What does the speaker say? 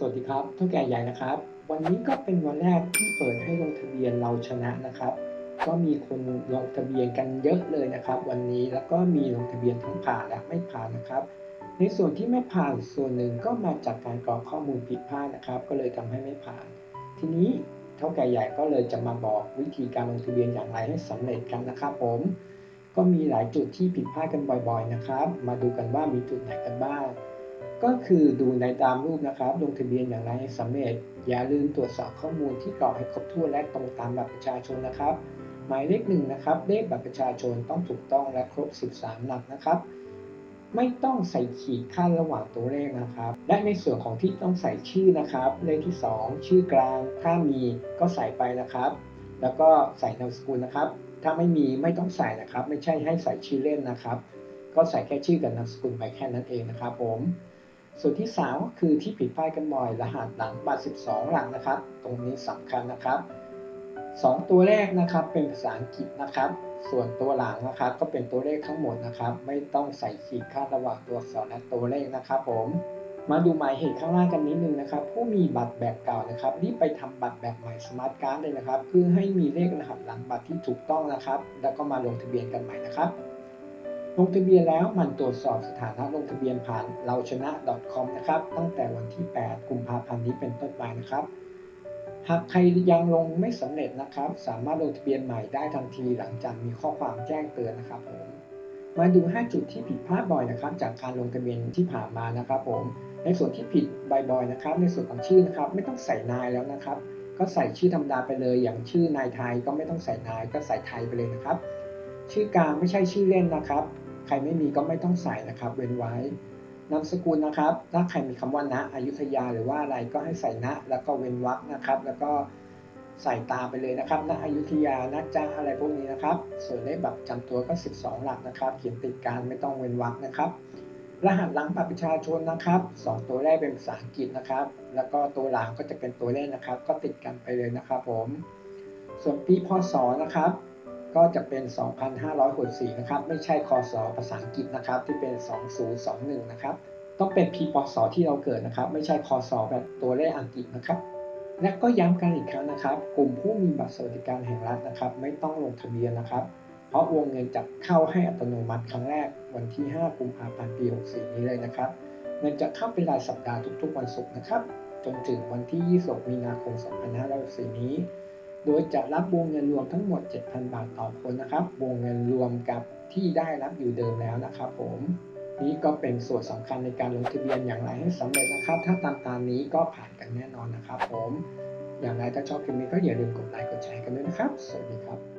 สวัสดีครับเท่าแก่ใหญ่นะครับ วันนี้ก็เป็นวันแรกที่เปิดให้ลงทะเบียนเราชนะนะครับ ก็มีคนลงทะเบียนกันเยอะเลยนะครับ วันนี้แล้วก็มีลงทะเบียนทั้งผ่านและไม่ผ่านนะครับ ในส่วนที่ไม่ผ่านส่วนหนึ่งก็มาจากการกรอกข้อมูลผิดพลาดนะครับ ก็เลยทำให้ไม่ผ่าน ทีนี้เท่าแก่ใหญ่ก็เลยจะมาบอกวิธีการลงทะเบียนอย่างไรให้สำเร็จกันนะครับผมก็มีหลายจุดที่ผิดพลาดกันบ่อยๆนะครับ มาดูกันว่ามีจุดไหนกันบ้าง ก็คือดูในตามรูปนะครับ ลงทะเบียนอย่างไรให้สำเร็จ อย่าลืมตรวจสอบข้อมูลที่กรอกให้ครบถ้วนและตรงตามบัตรประชาชนนะครับ หมายเลขหนึ่งนะครับเลขบัตรประชาชนต้องถูกต้องและครบ 13 หลักนะครับ ไม่ต้องใส่ขีดขั้นระหว่างตัวเลขนะครับ และในส่วนของที่ต้องใส่ชื่อนะครับ เลขที่ 2 ชื่อกลาง ถ้ามีก็ใส่ไปนะครับ แล้วก็ใส่นามสกุลนะครับ ถ้าไม่มีไม่ต้องใส่นะครับ ไม่ใช่ให้ใส่ชื่อเล่นนะครับ ก็ใส่แค่ชื่อกับนามสกุลไปแค่นั้นเองนะครับผม ส่วนที่ 3 ก็คือที่ผิดพลาดกันบ่อยรหัสหลังบัตร 12 หลักนะครับ ตรงนี้สำคัญนะครับ 2 ตัวแรกนะครับเป็นภาษาอังกฤษนะครับ ส่วนตัวหลังนะครับ ก็เป็นตัวเลขทั้งหมดนะครับ ไม่ต้องใส่ขีดค่าระหว่างตัวอักษรและตัวเลขนะครับผมมาดูหมายเหตุข้างล่างกันนิดนึงนะครับ ผู้มีบัตรแบบเก่านะครับรีบไปทำบัตรแบบใหม่สมาร์ทการ์ดเลยนะครับเพื่อให้มีเลขรหัสหลังบัตรที่ถูกต้องนะครับ แล้วก็มาลงทะเบียนกันใหม่นะครับ ลงทะเบียนแล้วมันตรวจสอบสถานะลงทะเบียนผ่านเราชนะ .com นะครับตั้งแต่วันที่ 8 กุมภาพันธ์นี้เป็นต้นไปนะครับ หากใครยังลงไม่สำเร็จนะครับ สามารถลงทะเบียนใหม่ได้ทันทีหลังจากมีข้อความแจ้งเตือนนะครับผมมาดู 5 จุดที่ผิดพลาดบ่อยนะครับ จากการลงทะเบียนที่ผ่านมานะครับผมในส่วนที่ผิดบ่อยๆนะครับ ในส่วนของชื่อนะครับ ไม่ต้องใส่นายแล้วนะครับ ก็ใส่ชื่อธรรมดาไปเลย อย่างชื่อนายไทยก็ไม่ต้องใส่นายก็ใส่ไทยไปเลยนะครับ ชื่อกลางไม่ใช่ชื่อเล่นนะครับ ใครไม่มีก็ไม่ต้องใส่นะครับ เว้นไว้ นามสกุลนะครับ ถ้าใครมีคำว่าณอยุธยาหรือว่าอะไรก็ให้ใส่ณแล้วก็เว้นวรรคนะครับ แล้วก็ใส่ตามไปเลยนะครับณอยุธยาณจ้าอะไรพวกนี้นะครับ ส่วนเลขบัตรจำตัวก็ 12 หลักนะครับ เขียนติดการไม่ต้องเว้นวรรคนะครับรหัสหลังบัตรประชาชนนะครับสองตัวแรกเป็นภาษาอังกฤษนะครับ แล้วก็ตัวหลังก็จะเป็นตัวเลขนะครับ ก็ติดกันไปเลยนะครับผม ส่วนปีพศนะครับ ก็จะเป็น 2,564 นะครับ ไม่ใช่คศภาษาอังกฤษนะครับ ที่เป็น 2021 นะครับ ต้องเป็นปีพศที่เราเกิดนะครับ ไม่ใช่คศแบบตัวเลขอังกฤษนะครับ และก็ย้ำกันอีกครั้งนะครับ กลุ่มผู้มีบัตรสวัสดิการแห่งรัฐนะครับ ไม่ต้องลงทะเบียนนะครับ เพราะวงเงินจะเข้าให้อัตโนมัติครั้งแรกวันที่ 5 กุมภาพันธ์ ปี 64 นี้เลยนะครับ เงินจะเข้าเป็นรายสัปดาห์ทุกๆ วันศุกร์นะครับ จนถึงวันที่ 26 มีนาคม 2564 นี้ โดยจะรับวงเงินรวมทั้งหมด 7,000 บาทต่อคนนะครับ วงเงินรวมกับที่ได้รับอยู่เดิมแล้วนะครับผมนี้ก็เป็นส่วนสำคัญในการลงทะเบียนอย่างไรให้สำเร็จนะครับ ถ้าตามตามนี้ก็ผ่านกันแน่นอนนะครับผม อย่างไรถ้าชอบคลิปนี้ก็อย่าลืมกดไลค์กดแชร์กันด้วยนะครับ สวัสดีครับ